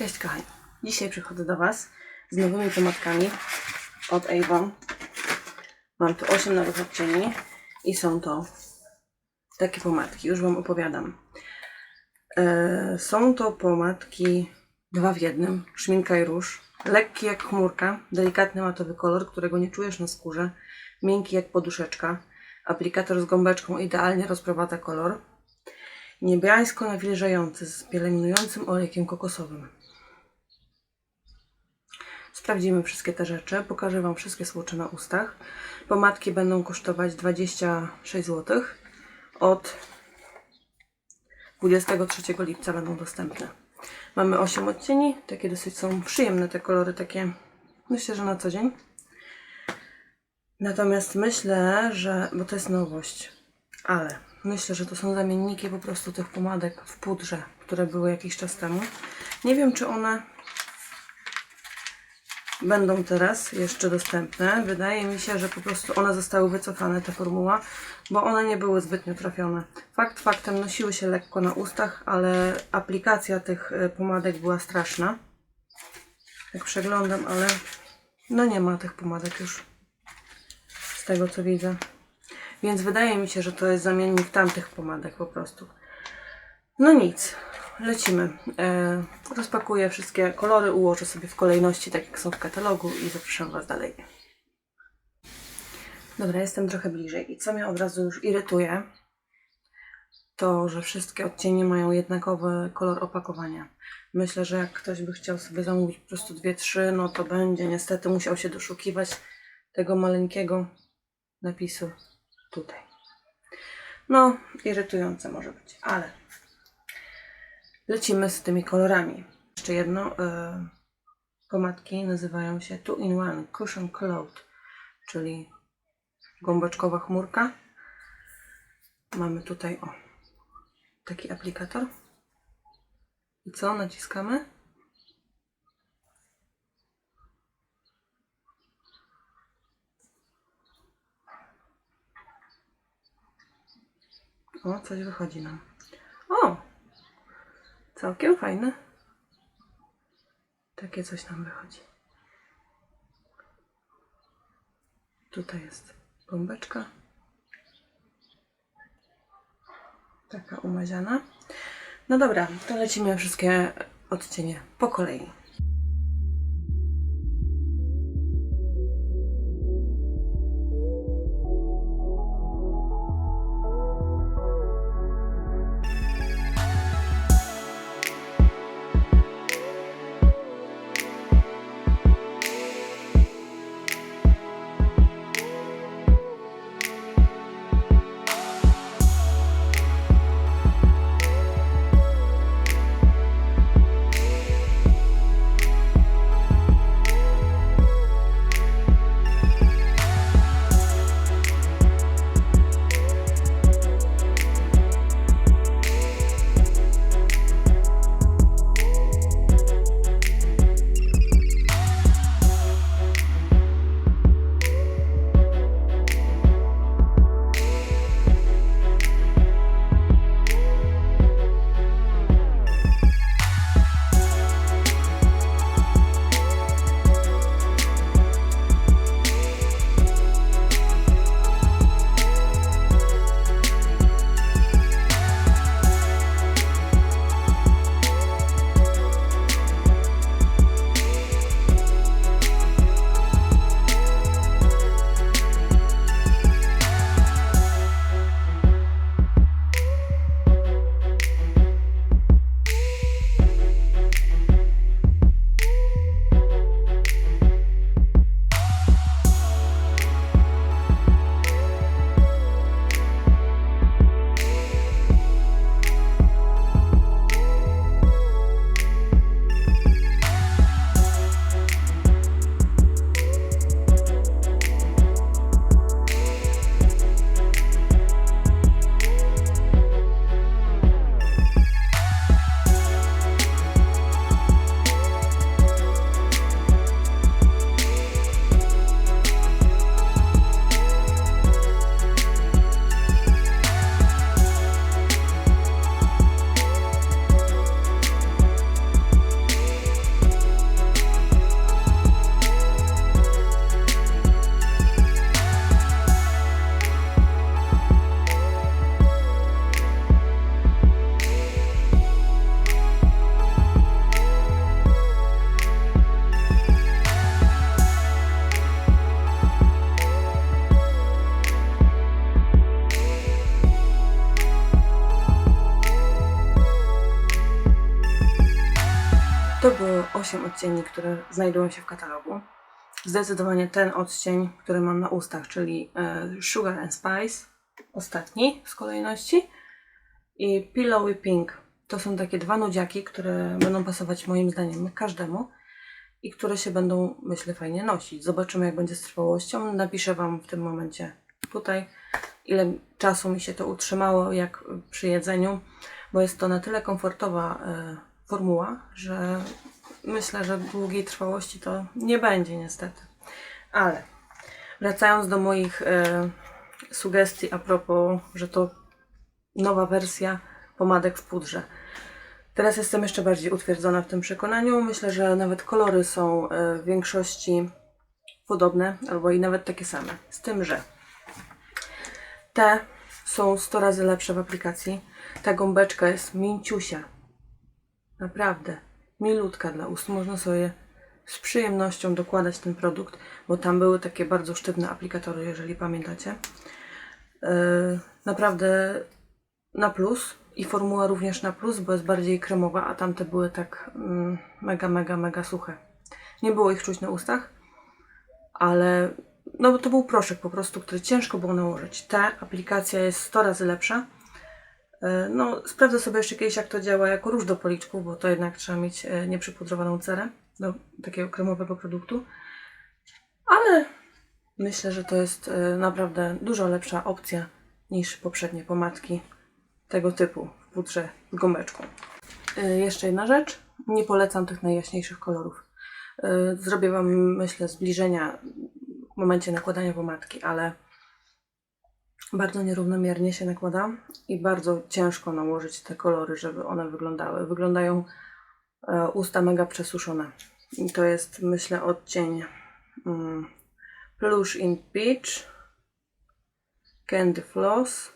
Cześć kochani. Dzisiaj przychodzę do Was z nowymi pomadkami od Avon. Mam tu 8 nowych odcieni i są to takie pomadki. Już Wam opowiadam. E, są to pomadki dwa w jednym, szminka i róż. Lekki jak chmurka, delikatny matowy kolor, którego nie czujesz na skórze. Miękki jak poduszeczka. Aplikator z gąbeczką idealnie rozprowadza kolor. Niebiańsko nawilżający z pielęgnującym olejkiem kokosowym. Sprawdzimy wszystkie te rzeczy. Pokażę Wam wszystkie słocze na ustach. Pomadki będą kosztować 26 zł. Od 23 lipca będą dostępne. Mamy 8 odcieni. Takie dosyć są przyjemne te kolory, takie myślę, że na co dzień. Natomiast myślę, że, bo to jest nowość, ale myślę, że to są zamienniki po prostu tych pomadek w pudrze, które były jakiś czas temu. Nie wiem, czy one będą teraz jeszcze dostępne. Wydaje mi się, że po prostu one zostały wycofane, ta formuła, bo one nie były zbytnio trafione. Fakt faktem nosiły się lekko na ustach, ale aplikacja tych y, pomadek była straszna. Jak przeglądam, ale no nie ma tych pomadek już z tego co widzę. Więc wydaje mi się, że to jest zamiennik tamtych pomadek po prostu. No nic, lecimy. E, rozpakuję wszystkie kolory, ułożę sobie w kolejności, tak jak są w katalogu i zapraszam Was dalej. Dobra, jestem trochę bliżej. I co mnie od razu już irytuje, to, że wszystkie odcienie mają jednakowy kolor opakowania. Myślę, że jak ktoś by chciał sobie zamówić po prostu dwie, trzy, no to będzie niestety musiał się doszukiwać tego maleńkiego napisu tutaj. No, irytujące może być, ale lecimy z tymi kolorami. Jeszcze jedno. E, pomadki nazywają się Two in One Cushion Cloud, czyli gąbeczkowa chmurka. Mamy tutaj o taki aplikator. I co? Naciskamy. O, coś wychodzi nam. O! Całkiem fajne. Takie coś nam wychodzi. Tutaj jest gąbeczka. Taka umaziana. No dobra, to lecimy wszystkie odcienie po kolei. 8 odcieni, które znajdują się w katalogu. Zdecydowanie ten odcień, który mam na ustach, czyli e, Sugar and Spice, ostatni z kolejności, i Pillowy Pink. To są takie dwa nudziaki, które będą pasować moim zdaniem każdemu i które się będą, myślę, fajnie nosić. Zobaczymy, jak będzie z trwałością. Napiszę Wam w tym momencie tutaj, ile czasu mi się to utrzymało, jak przy jedzeniu, bo jest to na tyle komfortowa e, formuła, że myślę, że długiej trwałości to nie będzie niestety. Ale wracając do moich e, sugestii a propos, że to nowa wersja pomadek w pudrze. Teraz jestem jeszcze bardziej utwierdzona w tym przekonaniu. Myślę, że nawet kolory są e, w większości podobne, albo i nawet takie same. Z tym, że te są 100 razy lepsze w aplikacji. Ta gąbeczka jest mięciusia. Naprawdę. Milutka dla ust. Można sobie z przyjemnością dokładać ten produkt, bo tam były takie bardzo sztywne aplikatory, jeżeli pamiętacie. Yy, naprawdę na plus i formuła również na plus, bo jest bardziej kremowa, a tamte były tak mm, mega, mega, mega suche. Nie było ich czuć na ustach, ale no to był proszek po prostu, który ciężko było nałożyć. Ta aplikacja jest 100 razy lepsza. E, No, sprawdzę sobie jeszcze kiedyś, jak to działa jako róż do policzków, bo to jednak trzeba mieć e, nieprzypudrowaną cerę do takiego kremowego produktu. Ale myślę, że to jest e, naprawdę dużo lepsza opcja niż poprzednie pomadki tego typu w pudrze z gąbeczką. Jeszcze jedna rzecz. Nie polecam tych najjaśniejszych kolorów. Zrobię Wam, myślę, zbliżenia w momencie nakładania pomadki, ale bardzo nierównomiernie się nakłada i bardzo ciężko nałożyć te kolory, żeby one wyglądały. Wyglądają e, usta mega przesuszone. I to jest, myślę, odcień mm, Plush in Peach, Candy Floss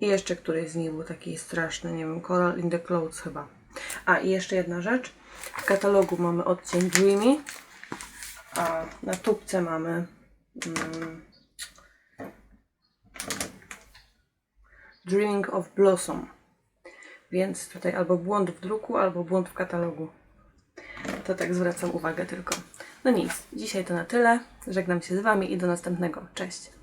i jeszcze któryś z nich był taki straszny, nie wiem, Coral in the Clouds chyba. A i jeszcze jedna rzecz. W katalogu mamy odcień Dreamy, a na tubce mamy mm, Dreaming of Blossom. Więc tutaj albo błąd w druku, albo błąd w katalogu. To tak zwracam uwagę tylko. No nic, dzisiaj to na tyle. Żegnam się z Wami i do następnego. Cześć.